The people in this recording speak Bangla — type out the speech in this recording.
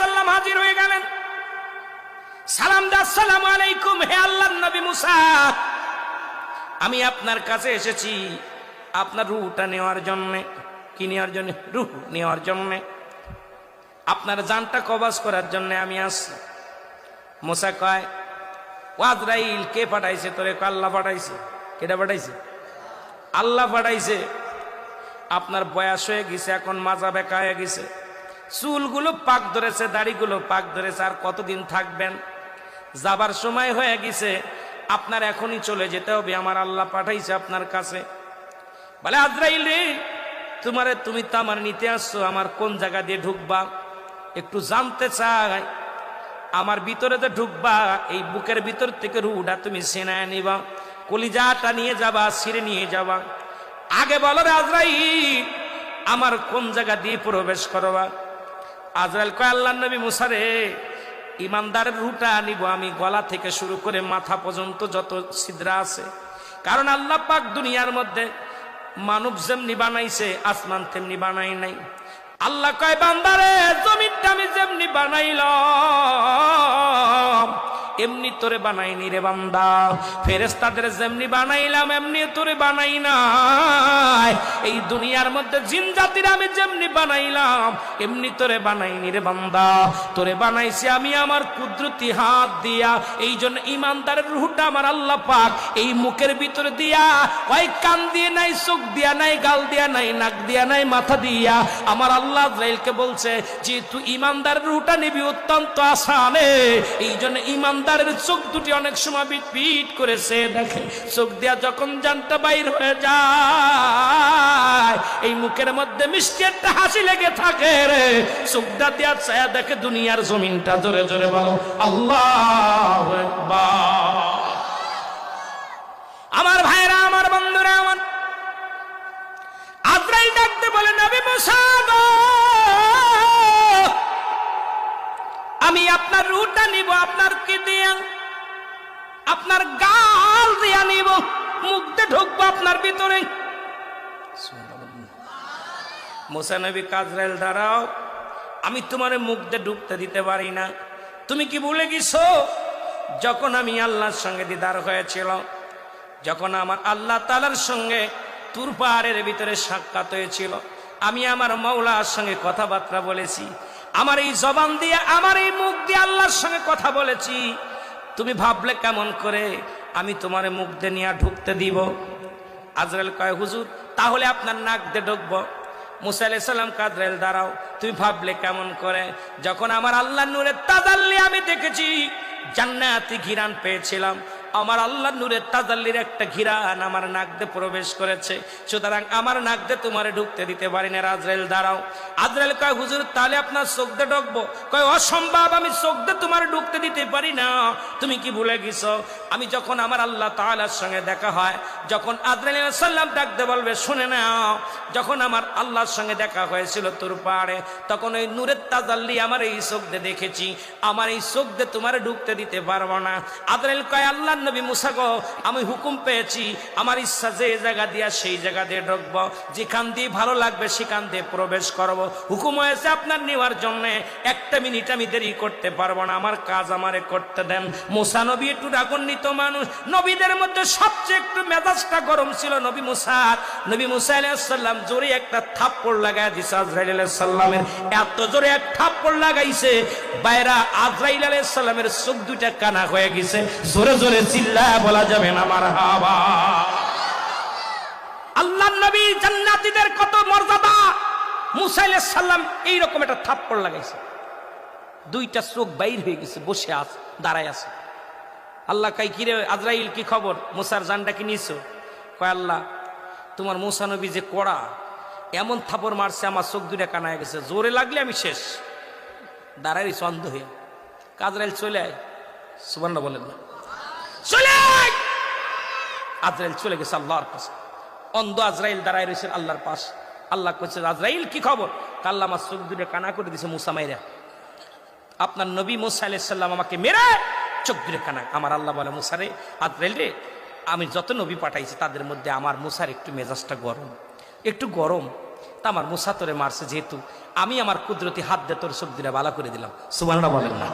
সালাম হাজির হয়ে গেলেন। সালাম দা, আসসালামু আলাইকুম, হে মুসা। আমি আপনার কাছে এসেছি আপনার রুহটা নেওয়ার জন্য। কি নেওয়ার জন্য? রুহ নেওয়ার জন্য। আপনার জানটা কবাজ করার জন্য আমি আসছি। মোসা কয় ওয়াজরাইল কে পাঠাইছে তোরে? আল্লাহ পাঠাইছে। কেটা পাঠাইছে? আল্লাহ পাঠাইছে। আপনার বয়স হয়ে গেছে, এখন মাজা বেকা হয়ে গেছে। চুলগুলো পাক ধরেছে, দাড়িগুলো পাক ধরেছে, আর কতদিন থাকবেন? যাবার সময় হয়ে গেছে, আপনার এখনই চলে যেতে হবে, আমার আল্লাহ পাঠাইছে আপনার কাছে। বলে, আজরাইল রে, তোমারে তুমি তো আমার নিতে আসছো, আমার কোন জায়গা দিয়ে ঢুকবা? একটু জানতে চাই, আমার ভিতরে তো ঢুকবা, এই বুকের ভিতর থেকে রুটা তুমি সেনায় নিবা, কলিজাটা নিয়ে যাবা, ছিঁড়ে নিয়ে যাবা। আগে বলো আজরাইল, আমার কোন জায়গা দিয়ে প্রবেশ করবা? আজরাইল কয় আল্লাহ নবী মুসারে ইমানদারের রুটা নিব আমি গলা থেকে শুরু করে মাথা পর্যন্ত যত ছিদ্রা আছে। কারণ আল্লাহ পাক দুনিয়ার মধ্যে মানব যেমনি বানাইছে, আসমান তেমনি বানাই নাই। আল্লাহ কয়, বান্দারে, জমিনটা আমি যেমনি বানাইলাম এমনি তোরে বানাইনি রে বান্দা। ফেরেস্তাদের যেমনি বানাইলাম, এমনি তোরে বানাই নাই। এই দুনিয়ার মধ্যে জিন জাতির আমি যেমনি বানাইলাম, এমনি তোরে বানাইনি রে বান্দা। তোরে বানাইছি আমি আমার কুদরতি হাত দিয়া। এই জন্য ইমানদারের রুহটা আমার আল্লাহ পাক এই মুখের ভিতরে দিয়া ওই কান দিয়ে নাই, চোখ দিয়া নাই, গাল দিয়া নাই, নাক দিয়া নাই, মাথা দিয়া। আমার আল্লাহ ইসরায়েলকে বলছে যে, তুই ইমানদারের রুহটা নিবি অত্যন্ত আসানে। এই জন্য ইমানদারের চোখ দুটি অনেক সময় পিট করেছে দেখে। চোখ দিয়া যখন জানটা বাইর হয়ে যায়, এই মুখের মধ্যে মিষ্টি একটা হাসি লেগে থাকে রে। চোখটা দিয়া ছায়া দেখে দুনিয়ার জমিনটা জোরে জোরে বলো, আল্লাহ আমার ভাইরা, আমার বন্ধুরা, আমার আজরাইল ডাকতে বলে, নবী মুসা আপনার রুটা নিব, আপনার কি দিয়া? আপনার গাল দিয়া নিব, মুখতে ঢুকবো আপনার ভিতরে। মোসা নবী কাজরাইল, দাঁড়াও। আমি তোমার মুখতে ঢুকতে দিতে পারি না। তুমি কি ভুলে গেছো? যখন আমি আল্লাহর সঙ্গে দিদার হয়েছিল যখন আমার আল্লাহ তালার সঙ্গে তুর পাহাড়ের ভিতরে সাক্ষাৎ হয়েছিল, আমি আমার মৌলার সঙ্গে কথাবার্তা বলেছি। আমার এই জবান দিয়ে, আমার এই মুখ দিয়ে আল্লাহর সঙ্গে কথা বলেছি। তুমি ভাবলে কেমন করে? আমি তোমার মুখ দিয়ে নিয়ে ঢুকতে দিব। আজরাইল কয়, হুজুর, তাহলে আপনার নাক দিয়ে ঢুকবো। মুসা আলাইহিস সালাম কাদরাইল দাঁড়াও। তুমি ভাবলে কেমন করে? যখন আমার আল্লাহ নূরের তাজাল্লি আমি দেখেছি, জান্নাতি ঘিরান পেয়েছিলাম। আমার আল্লাহ নূরের তাজাল্লির একটা ঘিরান আমার নাকদে প্রবেশ করেছে। সুতরাং আমার নাকদে তোমারে ঢুকতে দিতে পারি না আজরাইল দাঁড়াও। আজরাইল কয়, হুজুর, তাহলে আপনার চোখদে ঢুকবো? কয়, অসম্ভব, আমি চোখদে তোমার ঢুকতে দিতে পারি না। তুমি কি ভুলে গেছো? আমি যখন আমার আল্লাহ তাআলার সঙ্গে দেখা হয়, যখন আজরাইল সাল্লাম ডাকতে বলবে, শুনে নাও। যখন আমার আল্লাহর সঙ্গে দেখা হয়েছিল তোর পাহাড়ে, তখন ওই নূরের তাজাল্লি আমার এই চোখ দিয়ে দেখেছি। আমার এই চোখ দিয়ে তোমার ঢুকতে দিতে পারব না। আদরাইল কয়, আল্লাহ নবী মুসা গো, আমি হুকুম পেয়েছি, আমার ইচ্ছা যে জায়গা দিয়া সেই জায়গা দিয়ে ঢুকবো। যেখান দিয়ে ভালো লাগবে, সেখান দিয়ে প্রবেশ করব। হুকুম হয়েছে আপনার নেওয়ার জন্য। একটা মিনিট আমি দেরি করতে পারব না। আমার কাজ আমারে করতে দেন। মুসা নবী একটু রাগান্বিত মানুষ। নবীদের মধ্যে সবচেয়ে একটু মেজাজটা গরম ছিল নবী মুসার নবী মুসা আলাইসাল্লাম জোরে একটা থাপ্পড় লাগাই দিছে আজরাইল আলাইসাল্লামের এত জোরে এক থাপ্পড় লাগাইছে, বাইরা আজরাইল আলাইসাল্লামের চোখ দুইটা কানা হয়ে গেছে। জোরে জোরে চিল্লা বলা যাবে না আমার হাবা। আল্লাহ নবী জান্নাতীদের কত মর্যাদা। মুসা আলাইসাল্লাম এইরকম একটা থাপ্পড় লাগাইছে। দুইটা চোখ বাইর হয়ে গেছে, বসে আছে, দাঁড়ায় আছে। আল্লাহ কাই কিরে আজরাইল, কি খবর? মুসার জানটা কি নিছো? কয়, আল্লাহ, তোমার মুসা নবী যে কড়া, এমন থাপড় মারছে, আমার চোখ দুটা কানায় গেছে। জোরে লাগলে আমি শেষ। দাঁড়াই চন্দ হয়ে। কাজরাইল চলে আয়। সুবর্ণ বলেন না। চলে আজরাইল চলে গেছে আল্লাহর পাশে অন্ধ আজরাইল দাঁড়ায় রয়েছে আল্লাহর পাশ। আল্লাহ করছে আজরাইল, কি খবর? কাল্লা আমার চোখ দুটো কানা করে দিছে মুসা মাইরা। আপনার নবী মুসা আলাইসাল্লাম আমাকে মেরে চোখ দূরে কানা। আমার আল্লাহ বলে, মুসারে আদ্রেল রে, আমি যত নবী পাঠাইছি, তাদের মধ্যে আমার মুসার একটু মেজাজটা গরম। একটু গরম। তা আমার মুসা তোরে মারছে যেহেতু, আমি আমার কুদরতি হাত দিয়ে তোর সব দিনে বালা করে দিলাম। সুবানরা বলেন না।